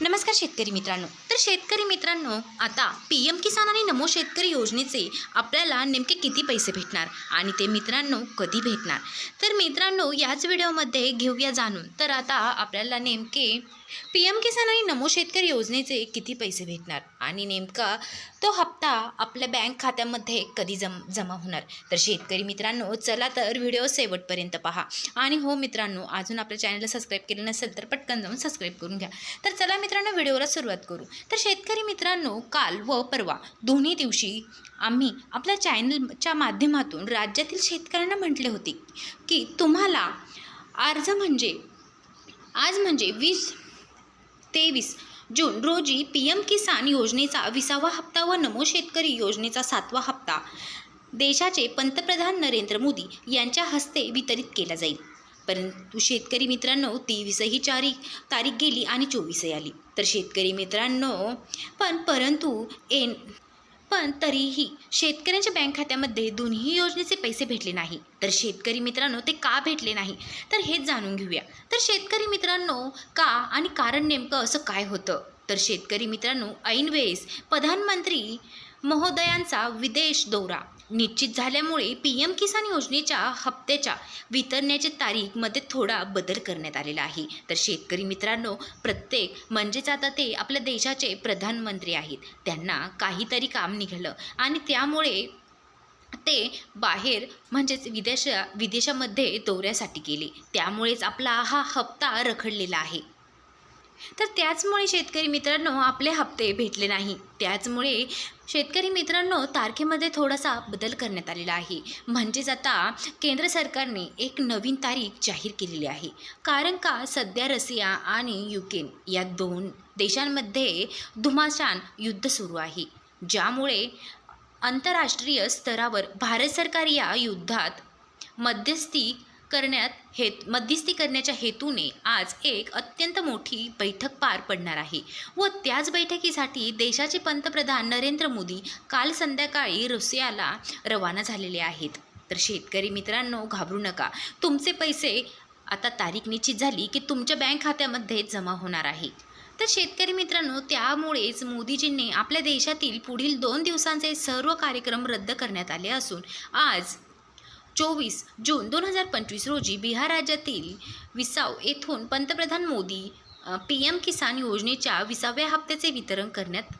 नमस्कार शेतकरी मित्रांनो. तर शेतकरी मित्रांनो आता पी एम किसान आणि नमो शेतकरी योजनेचे आपल्याला नेमके किती पैसे भेटणार आणि ते मित्रांनो कधी भेटणार? तर मित्रांनो याच व्हिडिओमध्ये घेऊया जाणून. तर आता आपल्याला नेमके पी एम किसान आणि नमो शेतकरी योजनेचे किती पैसे भेटणार? आणि नेमका तो हप्ता आपल्या बँक खात्यामध्ये कधी जम जमा होणार? तर शेतकरी मित्रांनो चला तर व्हिडिओ शेवटपर्यंत पहा. आणि हो मित्रांनो अजून आपल्या चॅनलला सबस्क्राईब केले नसेल तर पटकन जाऊन सबस्क्राईब करून घ्या. तर चला मित्रांनो व्हिडिओला सुरुवात करू. तर शेतकरी मित्रांनो काल व परवा दोन्ही दिवशी आम्ही आपल्या चॅनलच्या माध्यमातून राज्यातील शेतकऱ्यांना म्हटले होते की तुम्हाला अर्ज म्हणजे आज म्हणजे वीस तेवीस. जून रोजी पी एम किसान योजनेचा विसावा हप्ता व नमो शेतकरी योजनेचा सातवा हप्ता. देशाचे पंतप्रधान नरेंद्र मोदी यांच्या हस्ते वितरित केला जाईल. परंतु शेतकरी मित्रांनो तेवीसही चारी तारीख गेली आणि चोवीसही आली. तर शेतकरी मित्रांनो पण परंतु एन पण तरीही शेतकऱ्यांच्या बँक खात्यामध्ये दोन्ही योजनेचे पैसे भेटले नाही. तर शेतकरी मित्रांनो ते का भेटले नाही? तर हेच जाणून घेऊया. तर शेतकरी मित्रांनो का आणि कारण नेमकं असं काय होतं? तर शेतकरी मित्रांनो ऐनवेळेस प्रधानमंत्री महोदयांचा विदेश दौरा. निश्चित झाल्यामुळे पी एम किसान योजनेच्या हप्त्याच्या वितरण्याच्या तारीखमध्ये थोडा बदल करण्यात आलेला आहे. तर शेतकरी मित्रांनो प्रत्येक म्हणजेच आता ते आपल्या देशाचे प्रधानमंत्री आहेत. त्यांना काहीतरी काम निघालं आणि त्यामुळे ते बाहेर म्हणजेच विदेशा विदेशामध्ये दौऱ्यासाठी गेले. त्यामुळेच आपला हा हप्ता रखडलेला आहे. तर त्याचमुळे शेतकरी मित्रांनो आपले हप्ते भेटले नाही. त्याचमुळे शेतकरी मित्रांनो तारखेमध्ये थोडासा बदल करण्यात आलेला आहे. म्हणजेच आता केंद्र सरकारने एक नवीन तारीख जाहीर केलेली आहे. कारण का सध्या रशिया आणि युक्रेन या दोन देशांमध्ये धुमाशान युद्ध सुरू आहे. ज्यामुळे आंतरराष्ट्रीय स्तरावर भारत सरकार या युद्धात मध्यस्थी करण्यात हेत मध्यस्थी करण्याच्या हेतूने आज एक अत्यंत मोठी बैठक पार पडणार आहे. व त्याच बैठकीसाठी देशाचे पंतप्रधान नरेंद्र मोदी काल संध्याकाळी रशियाला रवाना झालेले आहेत. तर शेतकरी मित्रांनो घाबरू नका. तुमचे पैसे आता तारीख निश्चित झाली की तुमच्या बँक खात्यामध्ये जमा होणार आहे. तर शेतकरी मित्रांनो त्यामुळेच मोदीजींनी आपल्या देशातील पुढील दोन दिवसांचे सर्व कार्यक्रम रद्द करण्यात आले असून आज चोवीस जून दोन हजार पंचवीस रोजी बिहार राज्यातील विसाव येथून पंतप्रधान मोदी पी एम किसान योजनेच्या विसाव्या हप्त्याचे वितरण करण्यात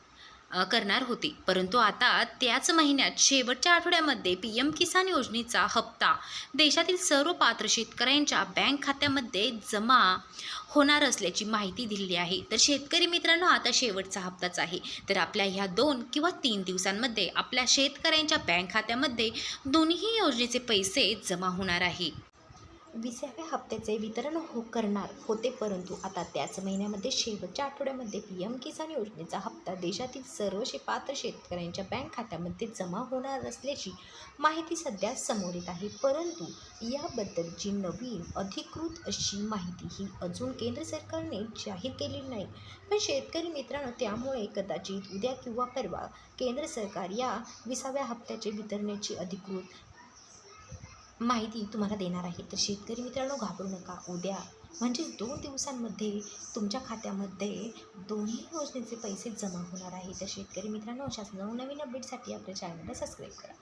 करणार होती. परंतु आता त्याच महिन्यात शेवटच्या आठवड्यामध्ये पी एम किसान योजनेचा हप्ता देशातील सर्व पात्र शेतकऱ्यांच्या बँक खात्यामध्ये जमा होणार असल्याची माहिती दिलेली आहे. तर शेतकरी मित्रांनो आता शेवटचा हप्ताच आहे. तर आपल्या ह्या दोन किंवा तीन दिवसांमध्ये आपल्या शेतकऱ्यांच्या बँक खात्यामध्ये दोन्ही योजनेचे पैसे जमा होणार आहे. विसाव्या हप्त्याचे वितरण हो करणार होते परंतु आता त्याच महिन्यामध्ये शेवटच्या आठवड्यामध्ये पी एम किसान योजनेचा हप्ता देशातील सर्वशे पात्र शेतकऱ्यांच्या बँक खात्यामध्ये जमा होणार असल्याची माहिती सध्या समोर येत आहे. परंतु याबद्दलची नवीन अधिकृत अशी माहिती ही अजून केंद्र सरकारने जाहीर केलेली नाही. पण शेतकरी मित्रांनो त्यामुळे कदाचित उद्या किंवा परवा केंद्र सरकार या विसाव्या हप्त्याचे वितरणाची अधिकृत माहिती तुम्हाला देणार आहे. तर शेतकरी मित्रांनो घाबरू नका. उद्या म्हणजेच दोन दिवसांमध्ये तुमच्या खात्यामध्ये दोन्ही योजनेचे पैसे जमा होणार आहे तर शेतकरी मित्रांनो अशाच नवनवीन अपडेटसाठी आपल्या चॅनलला सबस्क्राईब करा.